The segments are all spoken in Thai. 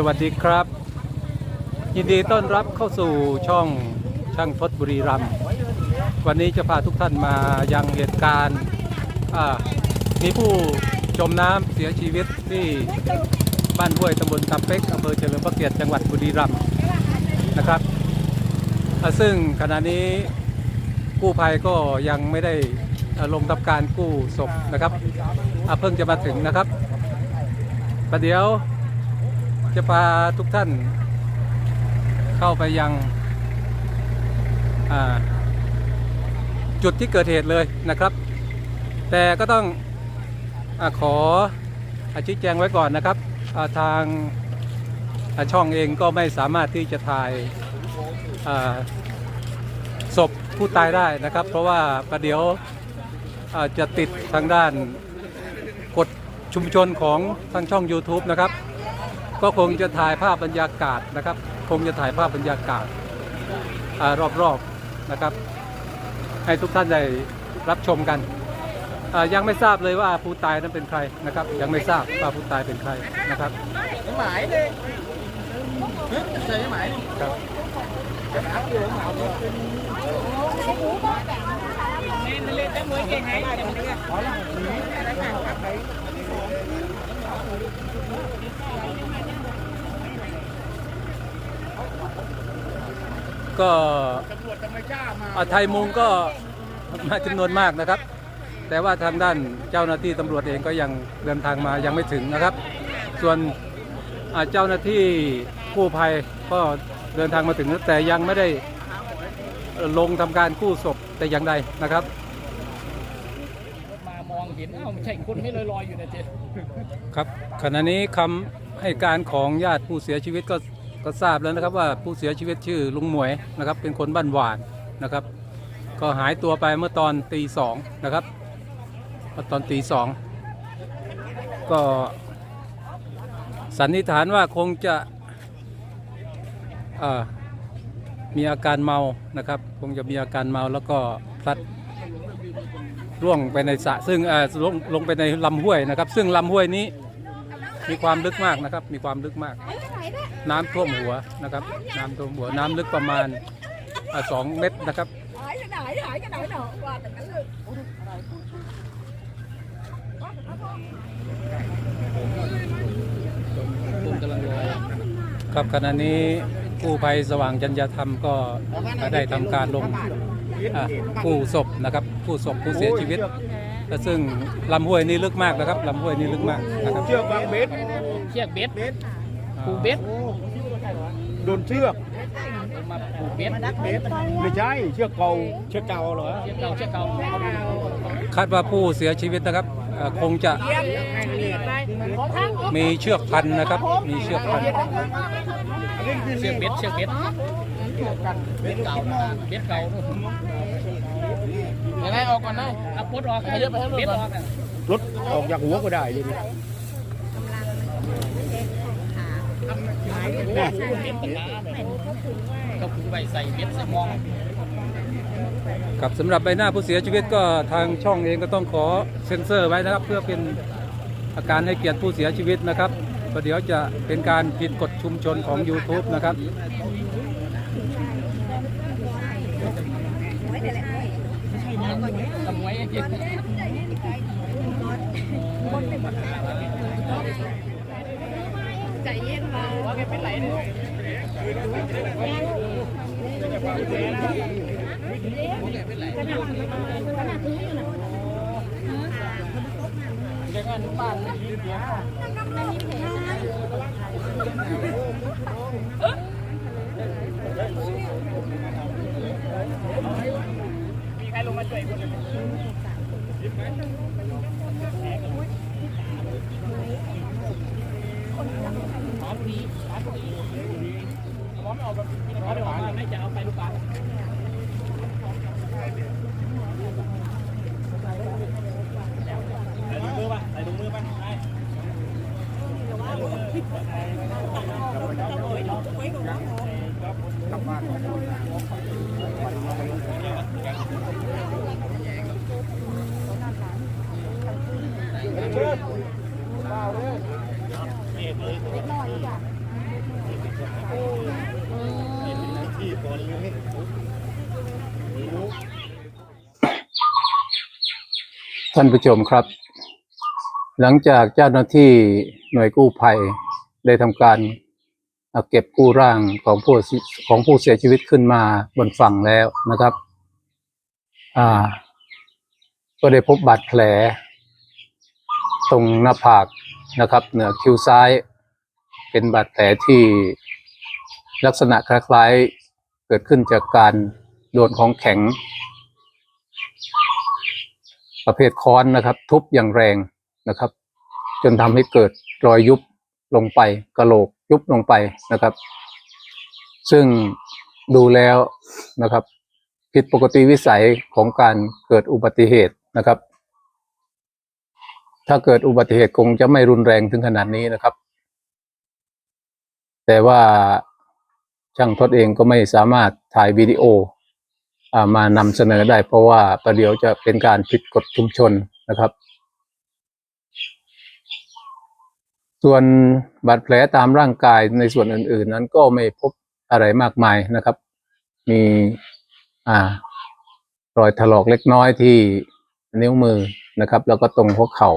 สวัสดีครับ ยินดีต้อนรับเข้าสู่ช่องช่างทศบุรีรัมย์วันนี้จะพาทุกท่านมายังเหตุการณ์มีผู้จมน้ำเสียชีวิตที่บ้านห้วยตำบลตำเป็กอำเภอเฉลิมพระเกียรติจังหวัดบุรีรัมย์นะครับซึ่งขณะนี้กู้ภัยก็ยังไม่ได้ลงทำการกู้ศพนะครับเพิ่งจะมาถึงนะครับประเดี๋ยว จะพาทุกท่าน เข้าไปยังจุดที่เกิดเหตุเลยนะครับ แต่ก็ต้องอขออชี้แจงไว้ก่อนนะครับาทางาช่องเองก็ไม่สามารถที่จะถ่ายศพผู้ตายได้นะครับ เพราะว่าประเดี๋ยวจะติดทางด้านกฎชุมชนของทางช่อง YouTube นะครับ ก็คงจะถ่ายภาพบรรยากาศนะครับ คงจะถ่ายภาพบรรยากาศอารอบๆนะครับ ให้ทุกท่านได้รับชมกันอ่ายังไม่ทราบเลยว่าผู้ตายนั้นเป็นใครนะครับ ยังไม่ทราบว่าผู้ตายเป็นใครนะครับหมายเลยใช่หมายครับเล่นได้มวยเก่งไงแต่มันเนี่ยขอละหนีได้ไหมครับไหน ก็ตำรวจจะไม่กล้ามาอ่าไทยมุงก็มาจำนวนมากนะครับ แต่ว่าทางด้านเจ้าหน้าที่ตำรวจเองก็ยังเดินทางมายังไม่ถึงนะครับ ส่วนอ่าเจ้าหน้าที่กู้ภัยก็เดินทางมาถึงแต่ยังไม่ได้ลงทำการกู้ศพแต่อย่างใดนะครับมามองเห็นเอ้าไม่ใช่คนไม่ลอยลอยอยู่นะเจ๊ครับขณะนี้คำให้การของญาติผู้เสียชีวิตก็ ก็ทราบแล้วนะครับว่าผู้เสียชีวิตชื่อลุงหมวยนะครับ เป็นคนบ้านหวานนะครับ ก็หายตัวไปเมื่อตอนตีสองนะครับตอนตีสองก็สันนิษฐานว่าคงจะมีอาการเมานะครับ คงจะมีอาการเมาแล้วก็พลัดร่วงไปในสระซึ่งลงลงไปในลำห้วยนะครับ ซึ่งลำห้วยนี้มีความลึกมากนะครับ มีความลึกมาก น้ำท่วมหัวนะครับ น้ำท่วมหัวน้ำลึกประมาณสองเมตรนะครับ hỏi cái nổi hỏi cái nổi nọ qua từng cái lượt ผมกำลังรครับขณะนี้กู้ภัยสว่างจัญญาธรรมก็ได้ทำการลงอ่ากู้ศพนะครับกู้ศพผู้เสียชีวิตและซึ่งลำห้วยนี้ลึกมากนะครับลำห้วยนี้ลึกมากนะครับเชือกบางเบ็ดเชือกเบ็ด ผูกเบ็ดโดนเชือกผมมาผูกเบ็ดไม่ใช่เชือกเก่าเชือกเก่าเหรอเชือกเก่าเชือกเก่าคาดว่าผู้เสียชีวิตนะครับอ่าคงจะมีเชือกพันนะครับ มีเชือกพันเชือกเบ็ดเชือกเบ็ดเบ็ดเก่าเบ็ดเก่ายังไงออกก่อนนะเอาปลดออกขยับไปให้เบ็ดออกอะรถออกจากหัวก็ได้เลยนี่เบ็ดตะ กร้าเนี่ยก็ผูกไว้ใส่เบ็ดใส่มองครับสำหรับใบหน้าผู้เสียชีวิตก็ทางช่องเองก็ต้องขอเซ็นเซอร์ไว้นะครับ เพื่อเป็นอาการให้เกียรติผู้เสียชีวิตนะครับประเดี๋ยวจะเป็นการผิดกฎชุมชนของ YouTube นะครับทำไว้เย็น chạy มีใครลงมาช่วยคนหนึ่ ร้านนี้ร้านตรงนี้ร้านไม่ออกแบบร้อนไม่ออกมาไม่จะเอาไปลูกปลาใส่ถุงมือป่ะใส่ถุงมือป่ะไป ท่านผู้ชมครับ หลังจากเจ้าหน้าที่หน่วยกู้ภัยได้ทำการเาเก็บกู้ร่างของผู้เสียของผู้เสียชีวิตขึ้นมาบนฝั่งแล้วนะครับ อ่า ก็ได้พบบาดแผล ตรงหน้าผากนะครับ เหนือคิ้วซ้าย เป็นบาดแผลที่ลักษณะคล้ายๆเกิดขึ้นจากการโดนของแข็ง ประเภทค้อนนะครับ ทุบอย่างแรงนะครับ จนทำให้เกิดรอยยุบลงไปกระโหลกยุบลงไปนะครับ ซึ่งดูแล้วนะครับ ผิดปกติวิสัยของการเกิดอุบัติเหตุนะครับ ถ้าเกิดอุบัติเหตุคงจะไม่รุนแรงถึงขนาดนี้นะครับ แต่ว่าช่างทดเองก็ไม่สามารถถ่ายวิดีโออมานำเสนอได้ เพราะว่าประเดี๋ยวจะเป็นการผิดกฎชุมชนนะครับ ส่วนบาดแผลตามร่างกายในส่วนอื่น ๆ นั้นก็ไม่พบอะไรมากมายนะครับ มีอ่ารอยถลอกเล็กน้อยที่นิ้วมือนะครับ แล้วก็ตรงหัวเข่า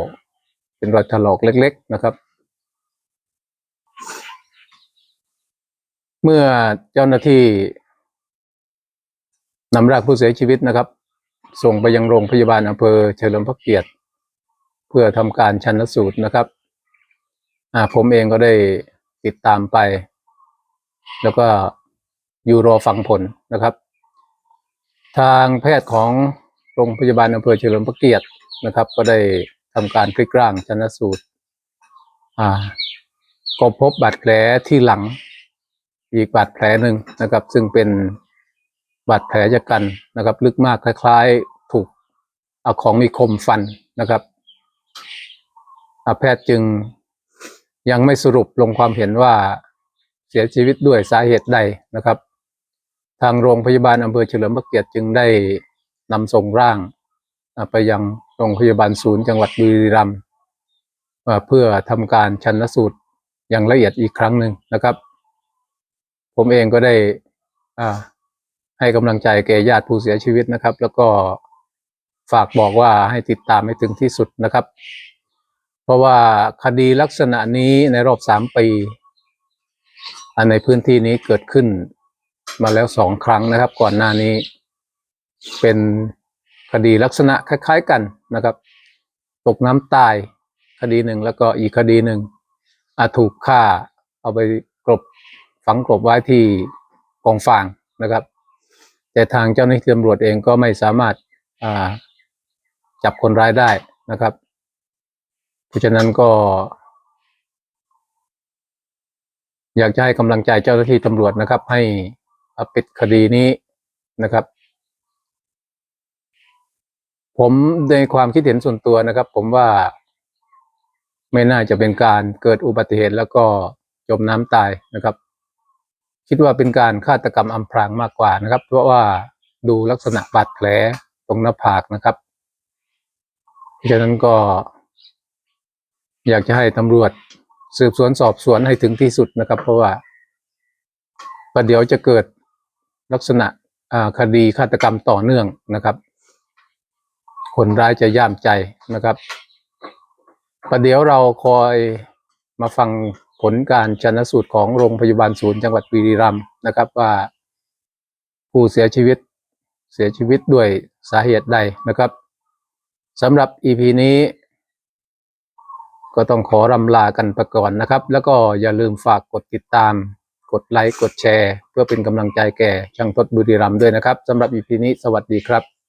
เป็นรอยถลอกเล็ก ๆ นะครับ เมื่อเจ้าหน้าที่นำร่างผู้เสียชีวิตนะครับ ส่งไปยังโรงพยาบาลอำเภอเฉลิมพระเกียรติ เพื่อทำการชันสูตรนะครับผมเองก็ได้ติดตามไป แล้วก็อยู่รอฟังผลนะครับ ทางแพทย์ของโรงพยาบาลอำเภอเฉลิมพระเกียรตินะครับ ก็ได้ทำการพลิกร่างชันสูตรก็พบบาดแผลที่หลัง อีกบาดแผลหนึ่งนะครับ ซึ่งเป็นบาดแผลจากกันนะครับ ลึกมากคล้ายๆ ถูกเอาของมีคมฟันนะครับแพทย์จึงยังไม่สรุปลงความเห็นว่าเสียชีวิตด้วยสาเหตุใดนะครับ ทางโรงพยาบาลอำเภอเฉลิมพระเกียรติจึงได้นำส่งร่างไปยังโรงพยาบาลศูนย์จังหวัดบุรีรัมย์เพื่อทำการชันสูตรอย่างละเอียดอีกครั้งหนึ่งนะครับ ผมเองก็ได้ให้กำลังใจแก่ญาติผู้เสียชีวิตนะครับ แล้วก็ฝากบอกว่าให้ติดตามให้ถึงที่สุดนะครับ เพราะว่าคดีลักษณะนี้ในรอบสามปีอันในพื้นที่นี้เกิดขึ้นมาแล้วสองครั้งนะครับ ก่อนหน้านี้เป็นคดีลักษณะคล้าย ๆกันนะครับ ตกน้ำตายคดีหนึ่งแล้วก็อีกคดีหนึ่งอาถูกฆ่าเอาไปกลบ ฝังกลบไว้ที่กองฟางนะครับ แต่ทางเจ้าหน้าที่ตำรวจเองก็ไม่สามารถาจับคนร้ายได้นะครับ เพราะฉะนั้นก็ อยากจะให้กำลังใจเจ้าหน้าที่ตำรวจนะครับ ให้ปิดคดีนี้นะครับ ผมในความคิดเห็นส่วนตัวนะครับ ผมว่าไม่น่าจะเป็นการเกิดอุบัติเหตุแล้วก็จมน้ำตายนะครับ คิดว่าเป็นการฆาตกรรมอำพรางมากกว่านะครับ เพราะว่าดูลักษณะบาดแผลตรงหน้าผากนะครับฉะนั้นก็ อยากจะให้ตำรวจสืบสวนสอบสวนให้ถึงที่สุดนะครับ เพราะว่าประเดี๋ยวจะเกิดลักษณะคดีฆาตกรรมต่อเนื่องนะครับ คนร้ายจะย่ามใจนะครับ ประเดี๋ยวเราคอยมาฟัง ผลการชนสูตรของโรงพยาบาลศูนย์จังหวัดบุรีรัมย์นะครับว่าผู้เสียชีวิตเสียชีวิตด้วยสาเหตุใดนะครับสำหรับ EP นี้ ก็ต้องขอรำลากันไปก่อนนะครับ แล้วก็อย่าลืมฝากกดติดตาม กดไลค์ กดแชร์ เพื่อเป็นกำลังใจแก่ช่างทศบุรีรัมย์ด้วยนะครับสำหรับ EP นี้สวัสดีครับ